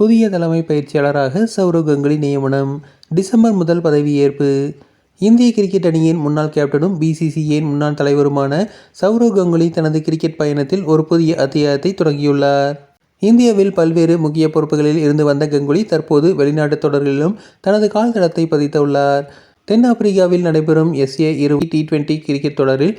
புதிய தலைமை பயிற்சியாளராக சௌரவ் கங்குலி நியமனம். டிசம்பர் முதல் பதவியேற்பு இந்திய கிரிக்கெட் அணியின் முன்னாள் கேப்டனும் பிசிசிஐயின் முன்னாள் தலைவருமான சௌரவ் கங்குலி தனது கிரிக்கெட் பயணத்தில் ஒரு புதிய அத்தியாயத்தை தொடங்கியுள்ளார். இந்தியாவில் பல்வேறு முக்கிய பொறுப்புகளில் இருந்து வந்த கங்குலி தற்போது வெளிநாட்டு தொடர்களிலும் தனது கால் தடத்தை பதித்துள்ளார். தென்னாப்பிரிக்காவில் நடைபெறும் எஸ்ஏ இரு டி டுவெண்டி கிரிக்கெட் தொடரில்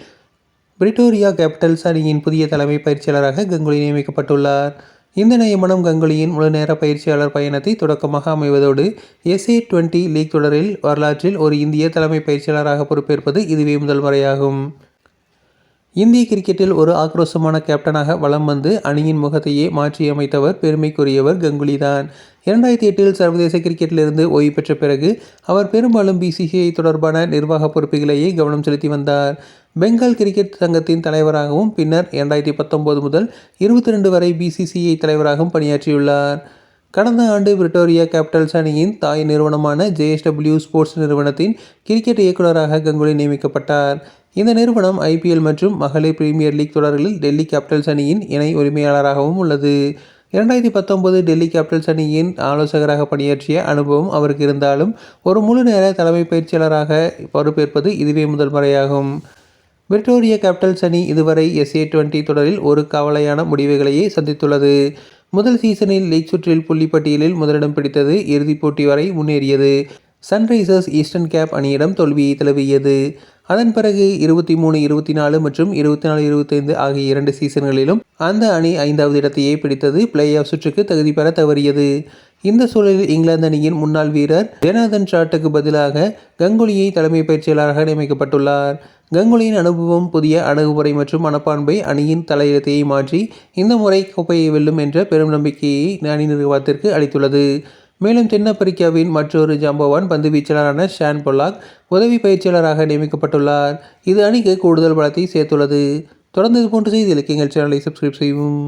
பிரிட்டோரியா கேபிட்டல்ஸ் அணியின் புதிய தலைமை பயிற்சியாளராக கங்குலி நியமிக்கப்பட்டுள்ளார். இந்த நியமனம் கங்குலியின் முழுநேர பயிற்சியாளர் பயணத்தை தொடக்கமாக அமைவதோடு எஸ்ஏ டுவெண்டி லீக் தொடரில் வரலாற்றில் ஒரு இந்திய தலைமை பயிற்சியாளராக பொறுப்பேற்பது இதுவே முதல் முறையாகும். இந்திய கிரிக்கெட்டில் ஒரு ஆக்ரோஷமான கேப்டனாக வலம் வந்து அணியின் முகத்தையே மாற்றியமைத்தவர் பெருமைக்குரியவர் கங்குலிதான். இரண்டாயிரத்தி எட்டில் சர்வதேச கிரிக்கெட்டிலிருந்து ஓய்வு பெற்ற பிறகு அவர் பெரும்பாலும் பிசிசிஐ தொடர்பான நிர்வாக பொறுப்புகளையே கவனம் செலுத்தி வந்தார். பெங்கால் கிரிக்கெட் சங்கத்தின் தலைவராகவும் பின்னர் இரண்டாயிரத்தி பத்தொம்போது முதல் இருபத்தி ரெண்டு வரை பிசிசிஐ தலைவராகவும் பணியாற்றியுள்ளார். கடந்த ஆண்டு விக்டோரியா கேபிட்டல்ஸ் அணியின் தாய் நிறுவனமான ஜேஎஸ்டபிள்யூ ஸ்போர்ட்ஸ் நிறுவனத்தின் கிரிக்கெட் இயக்குநராக கங்குலி நியமிக்கப்பட்டார். இந்த நிறுவனம் ஐபிஎல் மற்றும் மகளிர் பிரீமியர் லீக் தொடர்களில் டெல்லி கேபிட்டல்ஸ் அணியின் இணை உரிமையாளராகவும் உள்ளது. இரண்டாயிரத்தி பத்தொன்பது டெல்லி கேபிட்டல்ஸ் அணியின் ஆலோசகராக பணியாற்றிய அனுபவம் அவருக்கு இருந்தாலும் ஒரு முழு நேர தலைமை பயிற்சியாளராக பொறுப்பேற்பது இதுவே முதல் முறையாகும். விக்டோரியா கேபிட்டல்ஸ் அணி இதுவரை எஸ்ஏ டுவெண்ட்டி தொடரில் ஒரு கவலையான முடிவுகளையே சந்தித்துள்ளது. முதல் சீசனில் லீக் சுற்றில் புள்ளிப்பட்டியலில் முதலிடம் பிடித்தது இறுதிப் போட்டி வரை முன்னேறியது. சன்ரைசர்ஸ் ஈஸ்டர்ன் கேப் அணியிடம் தோல்வியை தழுவியது. அதன் பிறகு இருபத்தி மூணு இருபத்தி நாலு மற்றும் இருபத்தி நாலு இருபத்தைந்து ஆகிய இரண்டு சீசன்களிலும் அந்த அணி ஐந்தாவது இடத்தையே பிடித்தது. பிளே ஆஃப் சுற்றுக்கு தகுதி பெற தவறியது. இந்த சூழலில் இங்கிலாந்து அணியின் முன்னாள் வீரர் ஜெனாதன் ஷாட்டுக்கு பதிலாக கங்குலியை தலைமை பயிற்சியாளராக நியமிக்கப்பட்டுள்ளார். கங்குலியின் அனுபவம் புதிய அணுகுமுறை மற்றும் மனப்பான்பை அணியின் தலையிடத்தையை மாற்றி இந்த முறை கோப்பையை வெல்லும் என்ற பெரும் நம்பிக்கையை அணி நிர்வாகத்திற்கு அளித்துள்ளது. மேலும் தென்னாப்பிரிக்காவின் மற்றொரு ஜாம்பவான் பந்து வீச்சாளரான ஷான் பொல்லாக் உதவி பயிற்சியாளராக நியமிக்கப்பட்டுள்ளார். இது அணிக்கு கூடுதல் பலத்தை சேர்த்துள்ளது. தொடர்ந்து இது போன்ற செய்திகளுக்கு எங்கள் சேனலை சப்ஸ்கிரைப் செய்யவும்.